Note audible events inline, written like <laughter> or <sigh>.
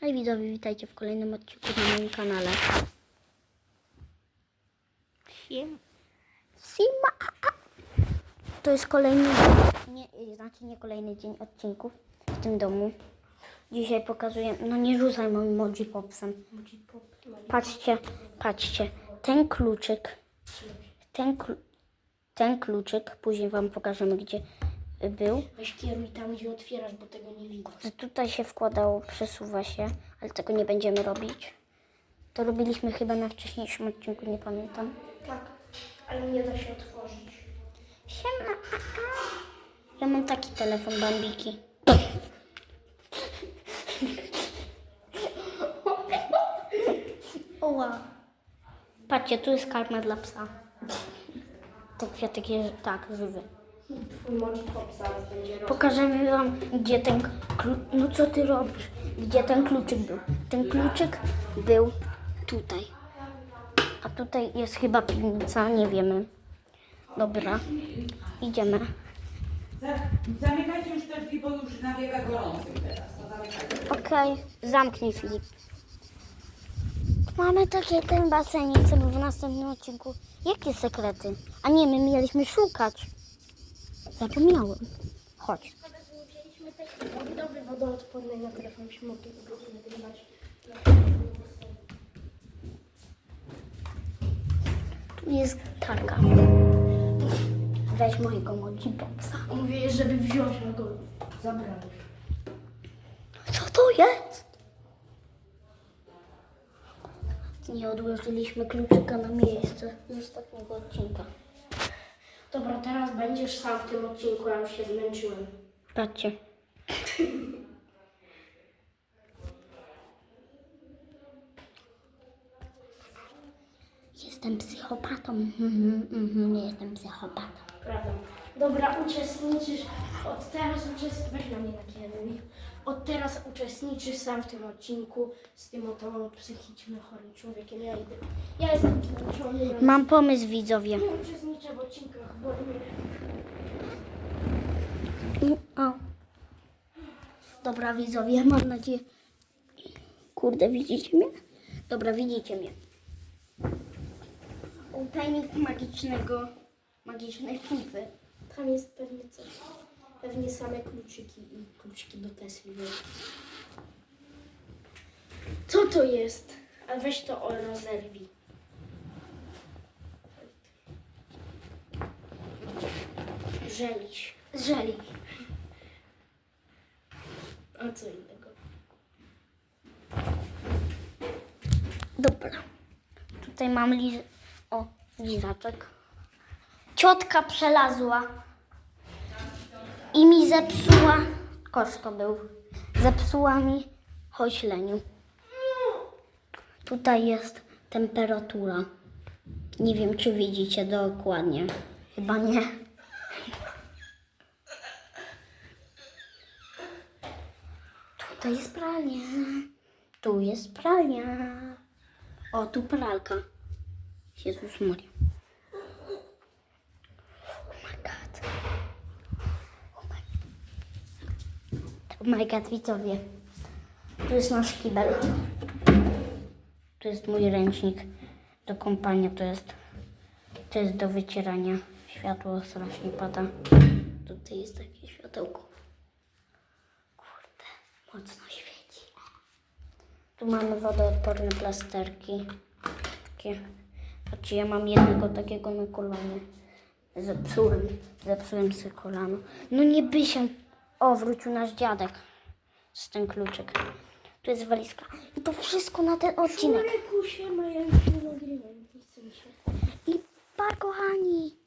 Hej widzowie, witajcie w kolejnym odcinku na moim kanale. Sima. To jest kolejny nie, znaczy nie kolejny dzień odcinków w tym domu. Dzisiaj pokazuję, no nie rzucaj moim Moji Popsem. Patrzcie, patrzcie, ten kluczyk, ten, klu, ten kluczyk, później wam pokażemy gdzie był. Weź kieruj tam, gdzie otwierasz, bo tego nie widać. że tutaj się wkładało, przesuwa się, ale tego nie będziemy robić. To robiliśmy chyba na wcześniejszym odcinku, nie pamiętam. Tak, ale nie da się otworzyć. Siema. Ja mam taki telefon Bambiki. <laughs> Oła. Patrzcie, tu jest karma dla psa. Ten kwiatek jest tak, żywy. Pop zaraz będzie. Pokażemy wam, gdzie ten klucz... No co ty robisz? Gdzie ten kluczyk był? Ten kluczyk był tutaj. A tutaj jest chyba piwnica, nie wiemy. Dobra, idziemy. Za- Zamykajcie już te drzwi, bo już nabiega gorącym teraz. To zamykajcie. Okej, zamknij Filip. Mamy takie ten basenik, co był w następnym odcinku. Jakie sekrety? A nie, my mieliśmy szukać. Zapomniałem. Chodź. Wzięliśmy te budowy wodoodporne na telefon, byśmy mogli nagrywać. Tu jest taka. Weź mojego Moji Boxa. Mówię, żeby wziąć, a go zabrałeś. Co to jest? Nie odłożyliśmy kluczyka na miejsce z ostatniego odcinka. Dobra, teraz będziesz sam w tym odcinku, ja już się zmęczyłem. Patrzcie. Jestem psychopatą. Mhm, mhm, nie jestem psychopatą. Prawda. Dobra, uczestniczysz. Od teraz uczestniczysz. Weź na mnie na kieruj. Od teraz uczestniczysz sam w tym odcinku z tym oto psychicznie chorym człowiekiem. Ja idę. Ja jestem zmęczony. Mam pomysł, widzowie. Nie uczestniczę O. Dobra, widzowie, mam nadzieję. Kurde, widzicie mnie? Dobra, widzicie mnie. Opening magicznego, magicznej klipy. Tam jest pewnie coś. Pewnie same kluczyki i kluczyki do Tesli. Co to jest? A weź to o rozerwij. Żeliś. Żeli. A co innego? Dobra. Tutaj mam liz... O, lizaczek. Ciotka przelazła i mi zepsuła... Kosz to był. Zepsuła mi chośleniu. Tutaj jest temperatura. Nie wiem, czy widzicie dokładnie. Chyba nie. Tutaj jest pralnia. Tu jest pralnia. O, tu pralka. Jezus Maria. Oh my god. Oh oh my god, widzowie. Tu jest nasz kibel. Tu jest mój ręcznik do kąpania. To jest, to jest do wycierania. Światło strasznie pada. Tutaj jest takie światełko. Mocno świeci. Tu mamy wodoodporne plasterki. Takie. Patrzcie, ja mam jednego takiego na kolanie. Zepsułem. Zepsułem sobie kolano. No nie by się. O, wrócił nasz dziadek. Z ten kluczyk. Tu jest walizka. I to wszystko na ten odcinek. Człowieku się ma, ja już nie nagrywam. I pa, kochani.